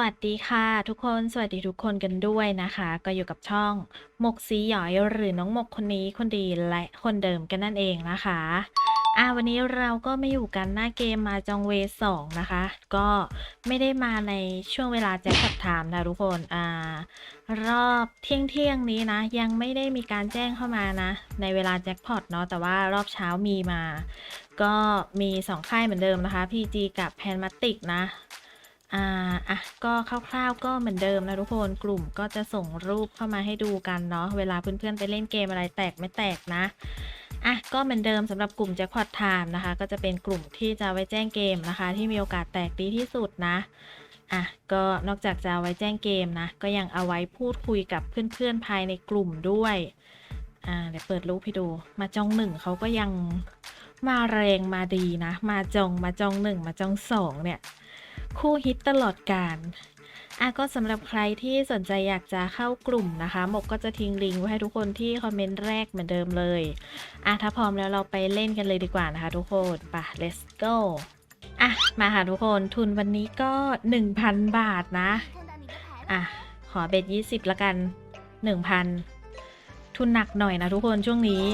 วัสดีค่ะ ทุกคนสวัสดีทุกคนกันด้วยนะคะ ก็อยู่กับช่องหมกสีหยอยหรือน้องหมกคนนี้คนดีและคนเดิมกันนั่นเองนะคะอ่าวันนี้เราก็ไม่อยู่กันหน้าเกมมาจองเวสองนะคะ ก็ไม่ได้มาในช่วงเวลาแจ็คพอตไทม์นะทุกคนอ่ารอบเที่ยงเที่ยงนี้นะ ยังไม่ได้มีการแจ้งเข้ามานะ ในเวลาแจ็คพอตเนาะแต่ว่ารอบเช้ามีมา ก็มีสองค่ายเหมือนเดิมนะคะ PG กับแพนมาติกนะ อ่าอะก็คร่าวๆก็เหมือนเดิมนะทุกคนกลุ่มก็จะส่งรูปเข้ามาให้ดูกันเนาะเวลาเพื่อนๆไปเล่นเกมอะไรแตกไม่แตกนะอะก็เหมือนเดิมสำหรับกลุ่ม Jackpot Time นะคะ ก็จะเป็นกลุ่มที่จะไว้แจ้งเกมนะคะ ที่มีโอกาสแตกดีที่สุดนะอะก็นอกจากจะไว้แจ้งเกมนะ ก็ยังเอาไว้พูดคุยกับเพื่อนๆภายในกลุ่มด้วยอ่าเดี๋ยวเปิดรูปให้ดู มาจองหนึ่งเขาก็ยังมาแรงมาดีนะ มาจองมาจองหนึ่งมาจองสองเนี่ย คู่ฮิตตลอดการอะก็สำหรับใครที่สนใจอยากจะเข้ากลุ่มนะคะหมกก็จะทิ้งลิงก์ไว้ให้ทุกคนที่คอมเมนต์แรกเหมือนเดิมเลยอะถ้าพร้อมแล้วเราไปเล่นกันเลยดีกว่านะคะทุกคนไป let's go อะมาค่ะทุกคนทุนวันนี้ก็ 1,000 บาทนะ อะ ขอเบ็ด20 ละกัน 1,000 ทุนหนักหน่อยนะทุกคนช่วงนี้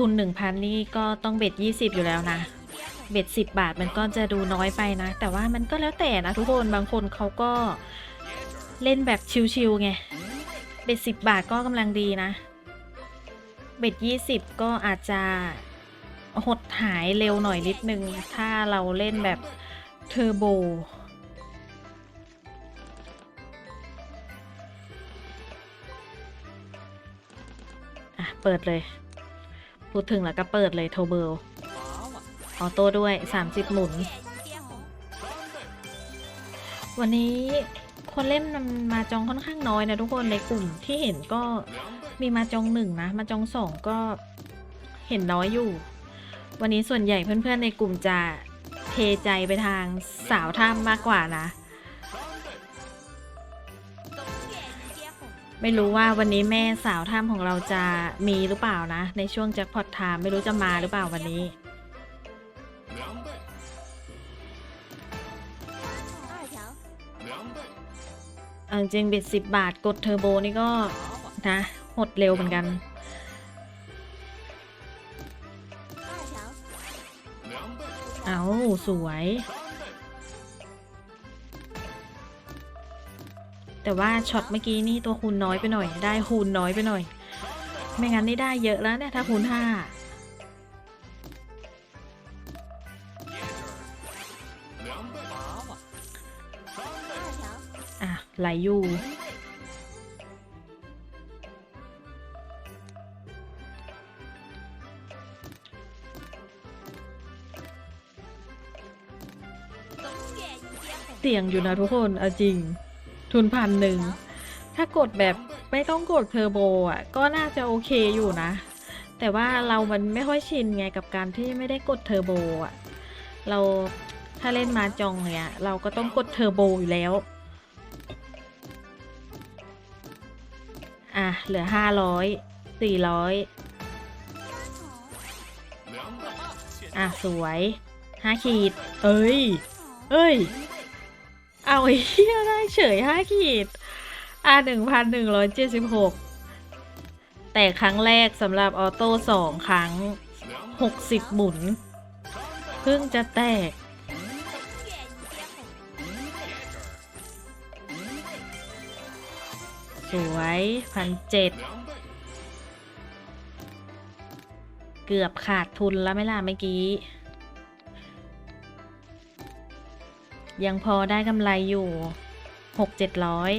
ทุน 1,000 นี่ก็ต้องเบ็ด 20 อยู่แล้วนะ เบ็ด 10 บาทมันก็จะดูน้อยไปนะ แต่ว่ามันก็แล้วแต่นะทุกคน บางคนเขาก็เล่นแบบชิวๆไง เบ็ด 10 บาทก็กำลังดีนะ เบ็ด 20 ก็อาจจะหดหายเร็วหน่อยนิดนึง ถ้าเราเล่นแบบเทอร์โบอะเปิดเลย พูดถึงแล้วก็เปิดเลยโทเบลออโต้ด้วย 30 หมุน วันนี้คนเล่นมันมาจองค่อนข้างน้อยนะทุกคนในกลุ่มที่เห็นก็มีมาจองหนึ่งนะ มาจองสองก็เห็นน้อยอยู่ วันนี้ส่วนใหญ่เพื่อนๆในกลุ่มจะเทใจไปทางสาวถ้ำมากกว่านะ ไม่รู้ว่าวันนี้แม่สาวถ้ำของเราจะมีหรือเปล่านะ ในช่วงแจ็คพอตไทม์ไม่รู้จะมาหรือเปล่าวันนี้ เอาจริงเบ็ดสิบบาทกดเทอร์โบนี่ก็นะ หดเร็วเหมือนกัน เอาสวย แต่ว่าช็อตเมื่อกี้นี่ตัวคูณน้อยไปหน่อย ได้คูณน้อยไปหน่อย ไม่งั้นนี่ได้เยอะแล้วเนี่ยถ้าคูณห้าอะไหลอยู่เสี่ยงอยู่นะทุกคน เอาจริง ทุนพันหนึ่ง ถ้ากดแบบไม่ต้องกดเทอร์โบอะ ก็น่าจะโอเคอยู่นะ แต่ว่าเรามันไม่ค่อยชินไงกับการที่ไม่ได้กดเทอร์โบอะ เราถ้าเล่นมาจองเนี่ย เราก็ต้องกดเทอร์โบอยู่แล้ว อะ เหลือห้าร้อยสี่ร้อยอะ สวยห้าขีด เอ้ย เอ้ย เอาไอ้เหี้ยได้เฉยห้าขีดอะหนึ่งพันหนึ่งร้อยเจ็ดสิบหกแต่ครั้งแรกสำหรับออโต้สองครั้งหกสิบหมุน เพิ่งจะแตก สวยพันเจ็ดเกือบขาดทุนแล้วไม่ล่ะเมื่อกี้ ยังพอได้กำไรอยู่หกเจ็ดร้อย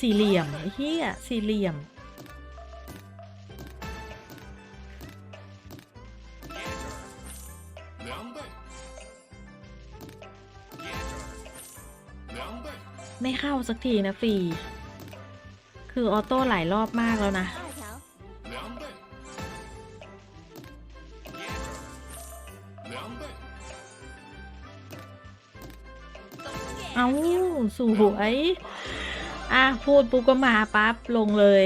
สี่เหลี่ยมเหี้ยสี่เหลี่ยม ไม่เข้าสักทีนะฟรี คือออโต้หลายรอบมากแล้วนะ เอาสวยอะพูดปุ๊บก็มาปั๊บลงเลย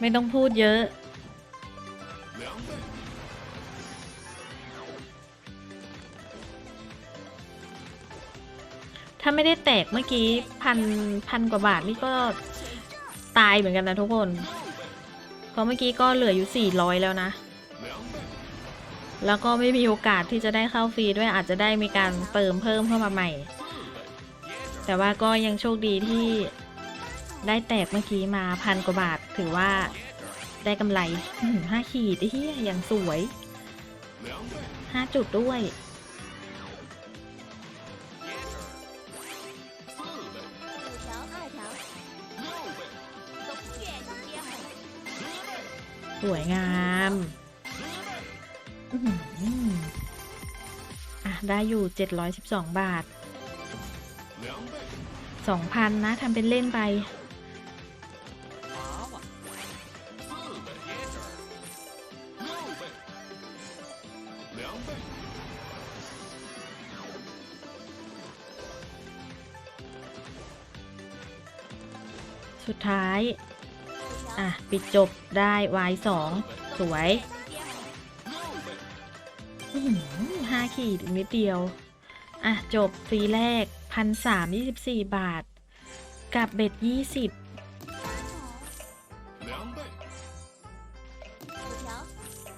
ไม่ต้องพูดเยอะ ถ้าไม่ได้แตกเมื่อกี้พันพันกว่าบาทนี่ก็ตายเหมือนกันนะทุกคน เพราะเมื่อกี้ก็เหลืออยู่ 400 แล้วนะ แล้วก็ไม่มีโอกาสที่จะได้เข้าฟรีด้วยอาจจะได้มีการเติมเพิ่มเข้ามาใหม่ แต่ว่าก็ยังโชคดีที่ได้แตกเมื่อกี้มาพันกว่าบาท ถือว่าได้กำไรห้าขีดเฮียอย่างสวยห้าจุดด้วย สวยงามอะได้อยู่ 712 บาท องพันนะทำเป็นเล่นไป สุดท้าย อะ ปิดจบได้วายสองสวยห้าขีดอีกนิดเดียว อะ จบฟรีแรก พันสามยี่สิบสี่บาท กับเบ็ดยี่สิบ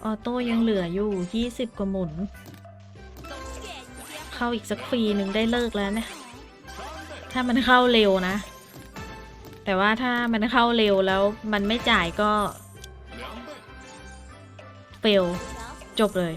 ออโต้ยังเหลืออยู่ยี่สิบกว่าหมุน เข้าอีกสักฟรีหนึ่งได้เลิกแล้วนะ ถ้ามันเข้าเร็วนะ แต่ว่าถ้ามันเข้าเร็วแล้วมันไม่จ่ายก็ เฟล จบเลย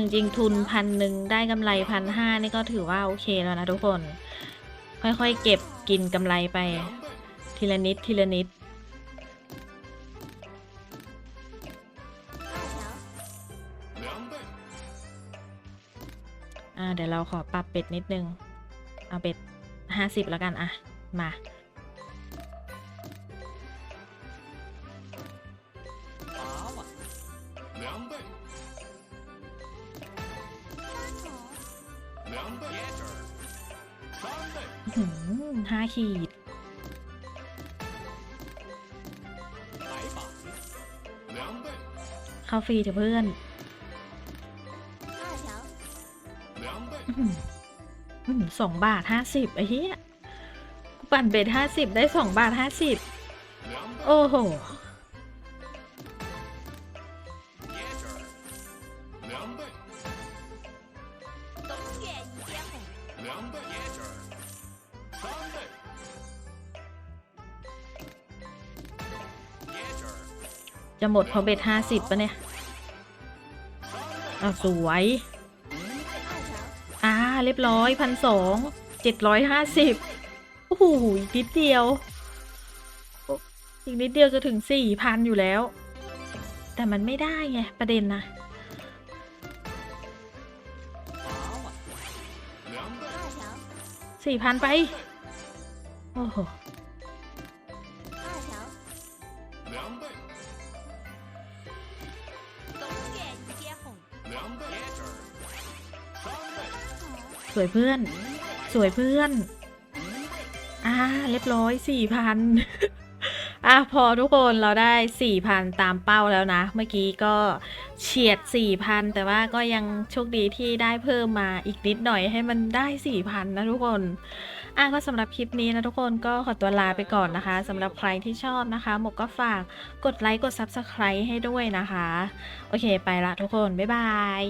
จริงทุนพันหนึ่งได้กำไรพันห้านี่ก็ถือว่าโอเคแล้วนะทุกคน ค่อยๆเก็บกินกำไรไป ทีละนิดทีละนิด อ่าเดี๋ยวเราขอปรับเป็ดนิดนึง เอาเป็ดห้าสิบแล้วกันอะมา ห้าขีด เข้าฟรีเถอะเพื่อนสองบาทห้าสิบไอ้เหี้ยปั่นเบ็ดห้าสิบได้สองบาทห้าสิบโอ้โห两， จะหมดพอเบ็ดห้าสิบปะเนี่ยสวย อ่า เรียบร้อยพันสองเจ็ดร้อยห้าสิบโอ้โหอีกนิดเดียว อีกนิดเดียวจะถึงสี่พันอยู่แล้ว แต่มันไม่ได้ไง ประเด็นนะสี่พันไป สวยเพื่อน สวยเพื่อน อ่า เรียบร้อยสี่พัน อะพอทุกคนเราได้สี่พันตามเป้าแล้วนะ เมื่อกี้ก็เฉียดสี่พันแต่ว่าก็ยังโชคดีที่ได้เพิ่มมาอีกนิดหน่อยให้มันได้สี่พันนะทุกคนอะก็สำหรับคลิปนี้นะทุกคนก็ขอตัวลาไปก่อนนะคะสำหรับใครที่ชอบนะคะหมกก็ฝากกดไลค์กด Subscribe ให้ด้วยนะคะ โอเคไปละทุกคน บ๊ายบาย